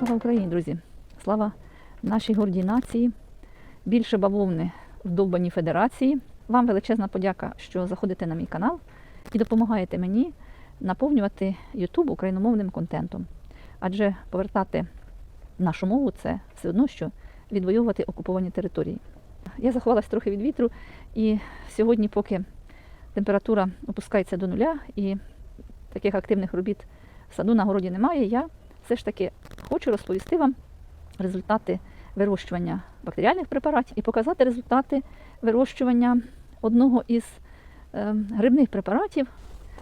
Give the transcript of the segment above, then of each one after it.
Слава Україні, друзі! Слава нашій гордій нації, більше бавовни в довбаній федерації. Вам величезна подяка, що заходите на мій канал і допомагаєте мені наповнювати YouTube україномовним контентом. Адже повертати нашу мову це все одно, що відвоювати окуповані території. Я заховалась трохи від вітру, і сьогодні, поки температура опускається до нуля і таких активних робіт в саду на городі немає, я все ж таки хочу розповісти вам результати вирощування бактеріальних препаратів і показати результати вирощування одного із е, грибних препаратів.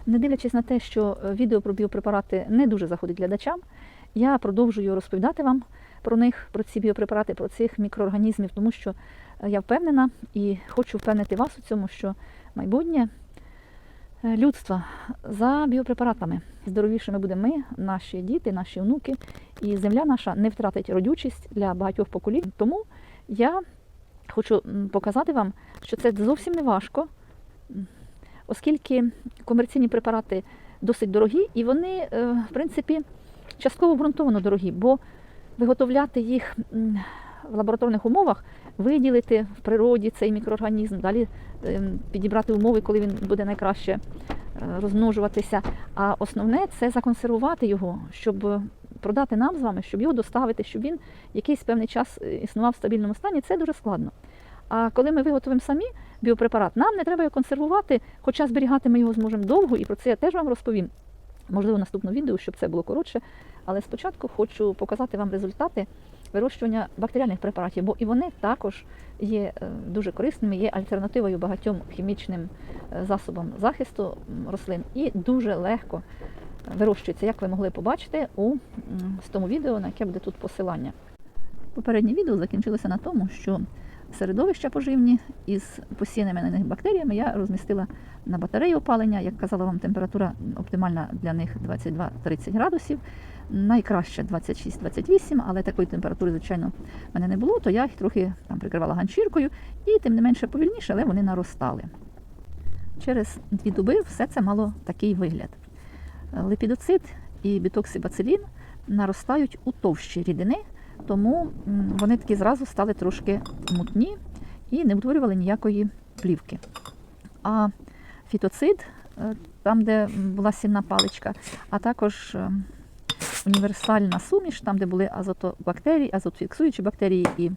Не дивлячись на те, що відео про біопрепарати не дуже заходить глядачам, я продовжую розповідати вам про них, про ці біопрепарати, про цих мікроорганізмів, тому що е, я впевнена і хочу впевнити вас у цьому, що майбутнє е, людства за біопрепаратами. Здоровішими будемо ми, наші діти, наші онуки, і земля наша не втратить родючість для багатьох поколінь. Тому я хочу показати вам, що це зовсім не важко, оскільки комерційні препарати досить дорогі, і вони, е, в принципі, частково обґрунтовано дорогі, бо виготовляти їх в лабораторних умовах, виділити в природі цей мікроорганізм, далі ем, підібрати умови, коли він буде найкраще розмножуватися. А основне це законсервувати його, щоб продати нам з вами, щоб його доставити, щоб він якийсь певний час е, існував в стабільному стані. Це дуже складно. А коли ми виготовимо самі біопрепарат, нам не треба його консервувати, хоча зберігати ми його зможемо довго, і про це я теж вам розповім. Можливо, в наступному відео, щоб це було коротше. Але спочатку хочу показати вам результати вирощування бактеріальних препаратів, бо і вони також є е, дуже корисними, є альтернативою багатьом хімічним е, засобам захисту рослин і дуже легко вирощується, як ви могли побачити у тому відео, на яке буде тут посилання. Попереднє відео закінчилося на тому, що середовища поживні із посіяними на них бактеріями я розмістила на батареї опалення. Як казала вам, температура оптимальна для них 22-30 градусів. Найкраще 26-28, але такої температури, звичайно, в мене не було, то я їх трохи там прикривала ганчіркою і тим не менше повільніше, але вони наростали. Через дві доби все це мало такий вигляд. Лепідоцит і бітоксибацилін наростають у товщі рідини, тому вони такі зразу стали трошки мутні і не утворювали ніякої плівки. А фітоцид, е, там, де була сінна паличка, а також е, універсальна суміш, там, де були азотобактерії, азотфіксуючі бактерії і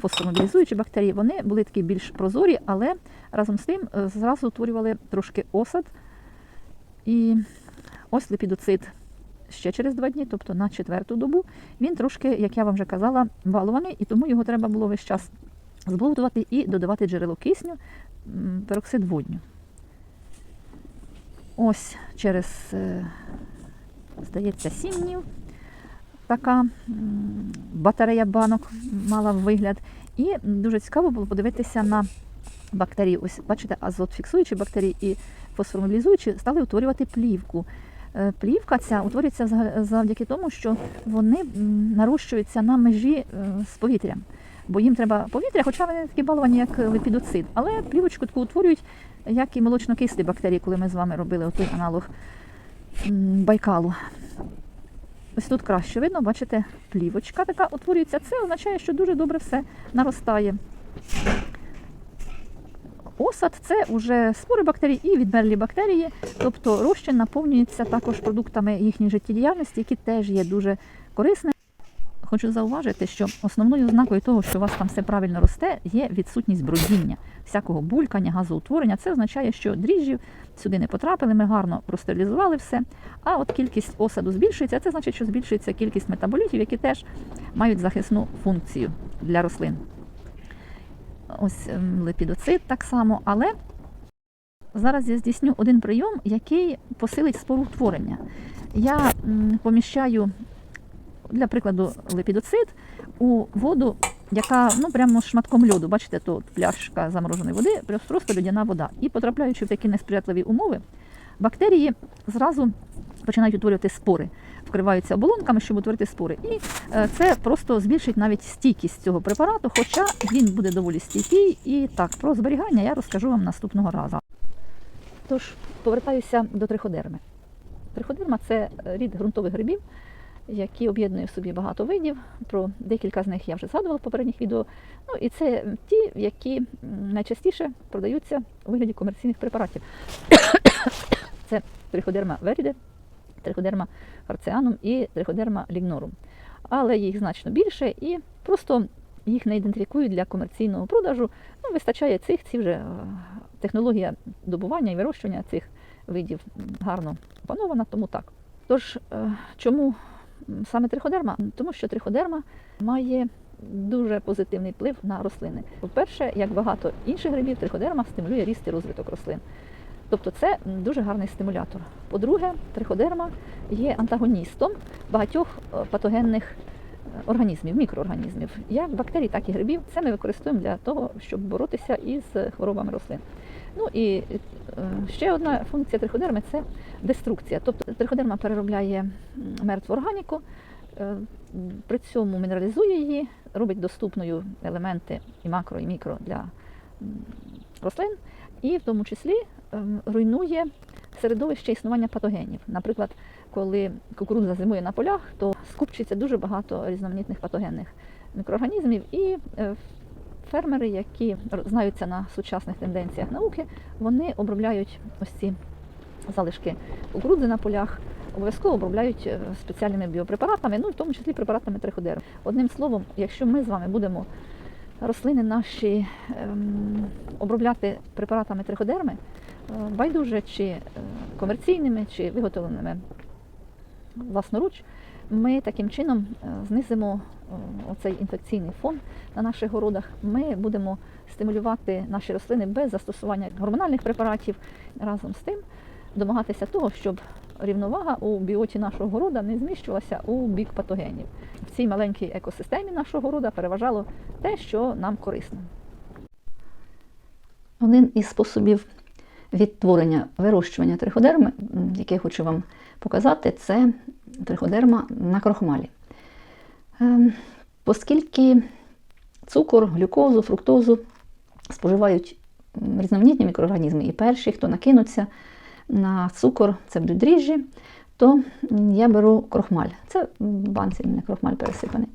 фосфомобілізуючі бактерії, вони були такі більш прозорі, але разом з тим е, зразу утворювали трошки осад. І ось лепідоцит ще через два дні, тобто на четверту добу, він трошки, як я вам вже казала, балований, і тому його треба було весь час збовтувати і додавати джерело кисню, пероксид водню. Ось через, е, здається, 7 днів така батарея банок мала вигляд. І дуже цікаво було подивитися на бактерії. Ось бачите, азотфіксуючі бактерії і фосфомобілізуючі стали утворювати плівку. Е, Плівка ця утворюється завдяки тому, що вони нарощуються на межі е, з повітрям. Бо їм треба повітря, хоча вони такі баловані, як лепідоцит. Але плівочку таку утворюють, як і молочнокислі бактерії, коли ми з вами робили той аналог Байкалу. Ось тут краще видно, бачите, плівочка така утворюється. Це означає, що дуже добре все наростає. Осад це вже спори бактерій і відмерлі бактерії, тобто розчин наповнюється також продуктами їхньої життєдіяльності, які теж є дуже корисними. Хочу зауважити, що основною ознакою того, що у вас там все правильно росте, є відсутність бродіння, всякого булькання, газоутворення. Це означає, що дріжджів сюди не потрапили, ми гарно простерилізували все. А от кількість осаду збільшується, а це значить, що збільшується кількість метаболітів, які теж мають захисну функцію для рослин. Ось ем, лепідоцит так само, але зараз я здійсню один прийом, який посилить споруутворення. Я поміщаю, для прикладу, лепідоцит у воду, яка ну прямо шматком льоду. Бачите, тут пляшка замороженої води, просто льодяна вода. І потрапляючи в такі несприятливі умови, бактерії зразу починають утворювати спори, вкриваються оболонками, щоб утворити спори. І е, це просто збільшить навіть стійкість цього препарату, хоча він буде доволі стійкий. І так, про зберігання я розкажу вам наступного разу. Тож, повертаюся до триходерми. Триходерма це рід ґрунтових грибів, які об'єднує в собі багато видів. Про декілька з них я вже згадувала в попередніх відео. Ну і це ті, які найчастіше продаються у вигляді комерційних препаратів. це триходерма веріде, триходерма харціанум і триходерма лігнорум. Але їх значно більше і просто їх не ідентифікують для комерційного продажу. Ну, вистачає цих, ці вже е, технологія добування і вирощування цих видів гарно опанована, тому так. Тож, е, чому саме триходерма? Тому що триходерма має дуже позитивний вплив на рослини. По-перше, як багато інших грибів, триходерма стимулює ріст і розвиток рослин. Тобто це дуже гарний стимулятор. По-друге, триходерма є антагоністом багатьох е, патогенних е, організмів, мікроорганізмів, як бактерій, так і грибів. Це ми використовуємо для того, щоб боротися із хворобами рослин. Ну і е, ще одна функція триходерми це деструкція. Тобто триходерма переробляє мертву органіку, е, при цьому мінералізує її, робить доступною елементи і макро, і мікро для рослин, і в тому числі ем, руйнує середовище існування патогенів. Наприклад, коли кукурудза зимує на полях, то скупчиться дуже багато різноманітних патогенних мікроорганізмів, і е, фермери, які знаються на сучасних тенденціях науки, вони обробляють ось ці залишки кукурудзи на полях. Обов'язково обробляють е, спеціальними біопрепаратами, ну в тому числі препаратами триходеру. Одним словом, якщо ми з вами будемо рослини наші ем, обробляти препаратами триходерми, е, байдуже чи е, комерційними, чи виготовленими власноруч, ми таким чином е, знизимо е, оцей інфекційний фон на наших городах. Ми будемо стимулювати наші рослини без застосування гормональних препаратів. Разом з тим домагатися того, щоб рівновага у біоті нашого города не зміщувалася у бік патогенів. В цій маленькій екосистемі нашого города переважало те, що нам корисно. Один із способів відтворення вирощування триходерми, який хочу вам показати, це триходерма на крохмалі. Ем, Оскільки цукор, глюкозу, фруктозу споживають різноманітні мікроорганізми, і перші, хто накинуться на цукор, це будуть дріжджі, то я беру крохмаль. Це банці мене крохмаль пересипаний.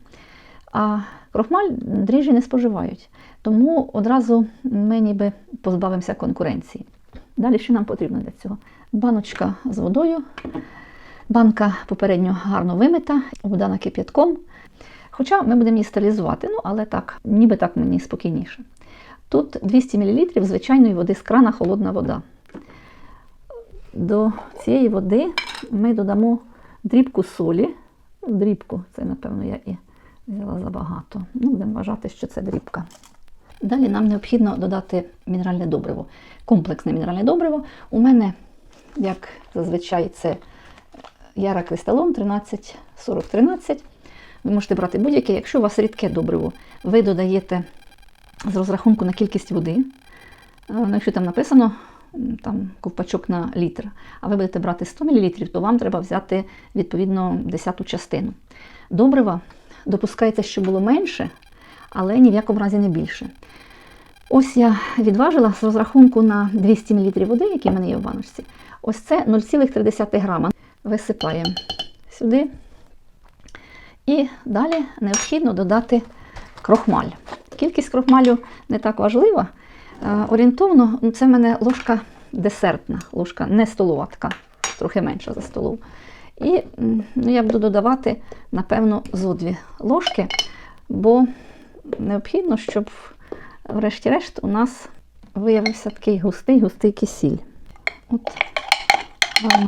А крохмаль дріжджі не споживають. Тому одразу ми ніби позбавимося конкуренції. Далі що нам потрібно для цього? Баночка з водою. Банка попередньо гарно вимита, обдана кип'ятком. Хоча ми будемо її стерилізувати, ну але так, ніби так мені спокійніше. Тут 200 мл звичайної води з крана холодна вода. До цієї води ми додамо дрібку солі. Ну, Дрібку, це, напевно, я і взяла забагато. Ну, будемо вважати, що це дрібка. Далі нам необхідно додати мінеральне добриво. Комплексне мінеральне добриво. У мене, як зазвичай, це Яра Кристалон 134013. Ви можете брати будь-яке. Якщо у вас рідке добриво, ви додаєте з розрахунку на кількість води. Е, Ну, якщо там написано там, ковпачок на літр, а ви будете брати 100 мл, то вам треба взяти відповідно десяту частину. Добрива допускається, що було менше, але ні в якому разі не більше. Ось я відважила з розрахунку на 200 мл води, які в мене є в баночці. Ось це 0,3 грама. Висипаємо сюди. І далі необхідно додати крохмаль. Кількість крохмалю не так важлива. Е, Орієнтовно, ну, це в мене ложка десертна, ложка не столова, така, трохи менша за столову. І ну, я буду додавати, напевно, зо дві ложки, бо необхідно, щоб врешті-решт у нас виявився такий густий густий кисіль. От гарно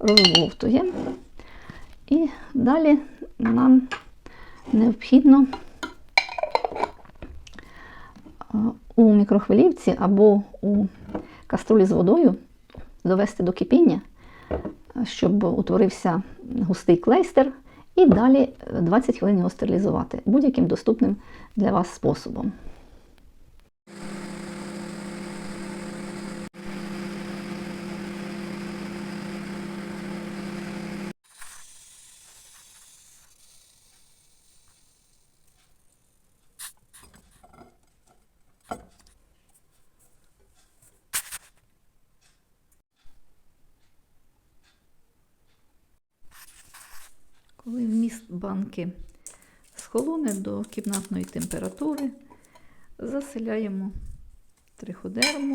розбовтуємо. І далі нам необхідно е, у мікрохвилівці або у каструлі з водою довести до кипіння, щоб утворився густий клейстер, і далі е, 20 хвилин його стерилізувати будь-яким доступним для вас способом. Коли вміст банки схолоне до кімнатної температури, заселяємо триходерму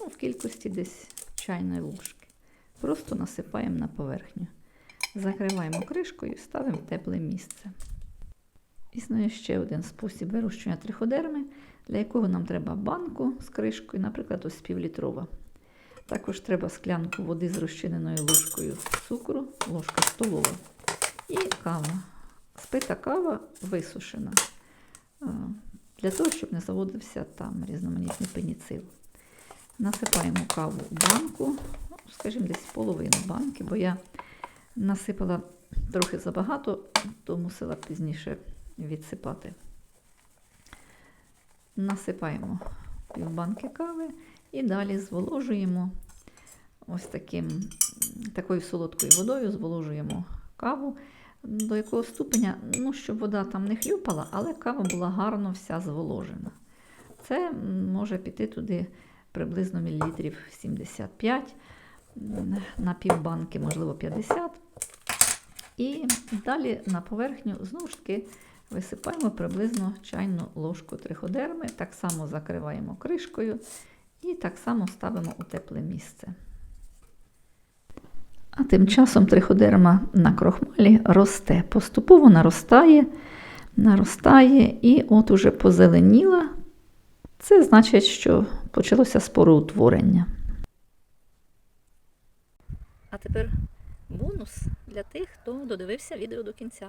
ну, в кількості десь чайної ложки. Просто насипаємо на поверхню. Закриваємо кришкою і ставимо в тепле місце. Існує ще один спосіб вирощування триходерми, для якого нам треба банку з кришкою, наприклад, ось півлітрова. Також треба склянку води з розчиненою ложкою цукру, ложка столова і кава. Спита кава висушена для того, щоб не заводився там різноманітний пеніцил. Насипаємо каву в банку, скажімо, десь половину банки, бо я насипала трохи забагато, то мусила пізніше відсипати. Насипаємо півбанки кави і далі зволожуємо ось таким, такою солодкою водою, зволожуємо каву до якого ступеня, ну, щоб вода там не хлюпала, але кава була гарно вся зволожена. Це може піти туди приблизно мілілітрів 75, на півбанки, можливо, 50. І далі на поверхню знову ж таки висипаємо приблизно чайну ложку триходерми, так само закриваємо кришкою і так само ставимо у тепле місце. А тим часом триходерма на крохмалі росте, поступово наростає, наростає і от уже позеленіла. Це значить, що почалося спороутворення. А тепер бонус для тих, хто додивився відео до кінця.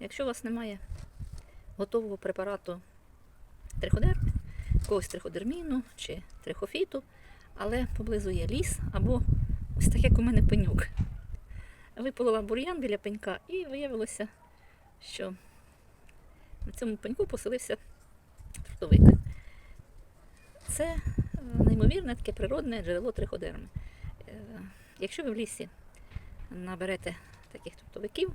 Якщо у вас немає готового препарату триходерми, якогось триходерміну чи трихофіту, але поблизу є ліс або ось так, як у мене пенюк. Виполола бур'ян біля пенька і виявилося, що на цьому пеньку поселився трутовик. Це е, неймовірне таке природне джерело триходерми. Е, Якщо ви в лісі наберете таких трутовиків,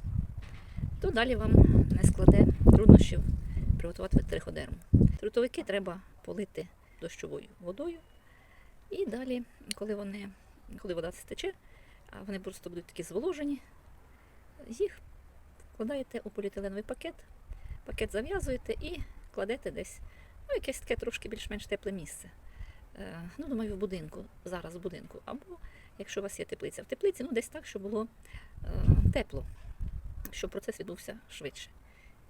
то далі вам не складе труднощів приготувати триходерму. Трутовики треба полити дощовою водою. І далі, коли вони, коли вода стече, вони просто будуть такі зволожені, їх вкладаєте у поліетиленовий пакет, пакет зав'язуєте і кладете десь ну, якесь таке трошки більш-менш тепле місце. Е, Ну, думаю, в будинку, зараз в будинку. Або якщо у вас є теплиця в теплиці, ну десь так, щоб було е, тепло, щоб процес відбувся швидше.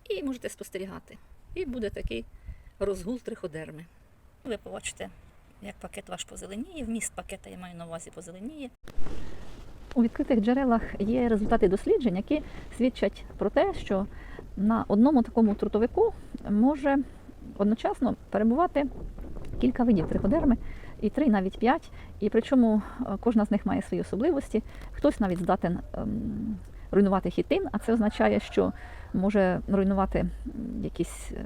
І можете спостерігати. І буде такий розгул триходерми. Ви побачите, як пакет ваш позеленіє, вміст пакета я маю на увазі позеленіє. У відкритих джерелах є результати досліджень, які свідчать про те, що на одному такому трутовику може одночасно перебувати кілька видів триходерми, і три, навіть п'ять. І причому е, кожна з них має свої особливості. Хтось навіть здатен ем, руйнувати хітин, а це означає, що може руйнувати якісь е,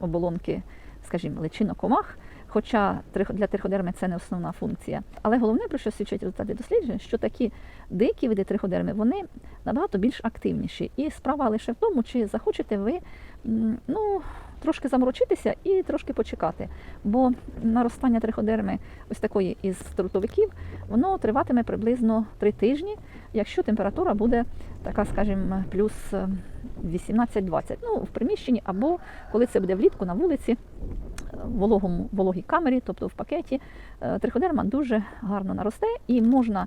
оболонки, скажімо, личинок комах. Хоча для триходерми це не основна функція. Але головне, про що свідчать результати досліджень, що такі дикі види триходерми вони набагато більш активніші. І справа лише в тому, чи захочете ви ну, трошки заморочитися і трошки почекати. Бо наростання триходерми ось такої із трутовиків, воно триватиме приблизно три тижні, якщо температура буде така, скажімо, плюс е, 18-20. Ну, в приміщенні, або коли це буде влітку на вулиці, е, в вологому, вологій камері, тобто в пакеті, е, триходерма дуже гарно наросте і можна.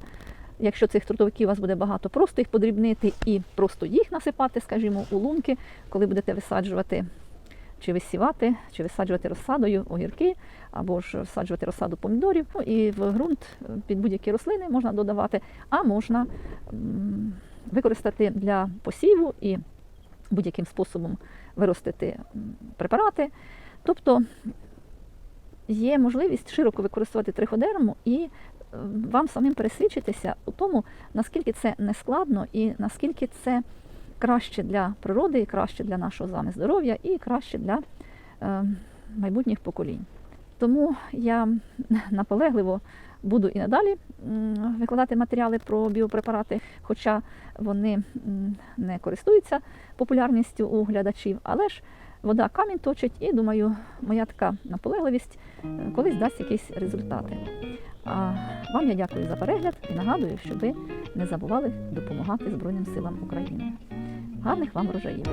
Якщо цих трутовиків у вас буде багато, просто їх подрібнити і просто їх насипати, скажімо, у лунки, коли будете висаджувати чи висівати, чи висаджувати розсадою огірки, або ж всаджувати розсаду помідорів. Ну, і в ґрунт е, під будь-які рослини можна додавати, а можна використати для посіву і будь-яким способом виростити препарати. Тобто є можливість широко використовувати триходерму і е, вам самим пересвідчитися у тому, наскільки це нескладно і наскільки це краще для природи, і краще для нашого з вами здоров'я, і краще для е, майбутніх поколінь. Тому я наполегливо буду і надалі викладати матеріали про біопрепарати, хоча вони не користуються популярністю у глядачів, але ж вода камінь точить, і думаю, моя така наполегливість е, колись дасть якісь результати. А вам я дякую за перегляд і нагадую, щоб ви не забували допомагати Збройним силам України. Гарних вам врожаїв!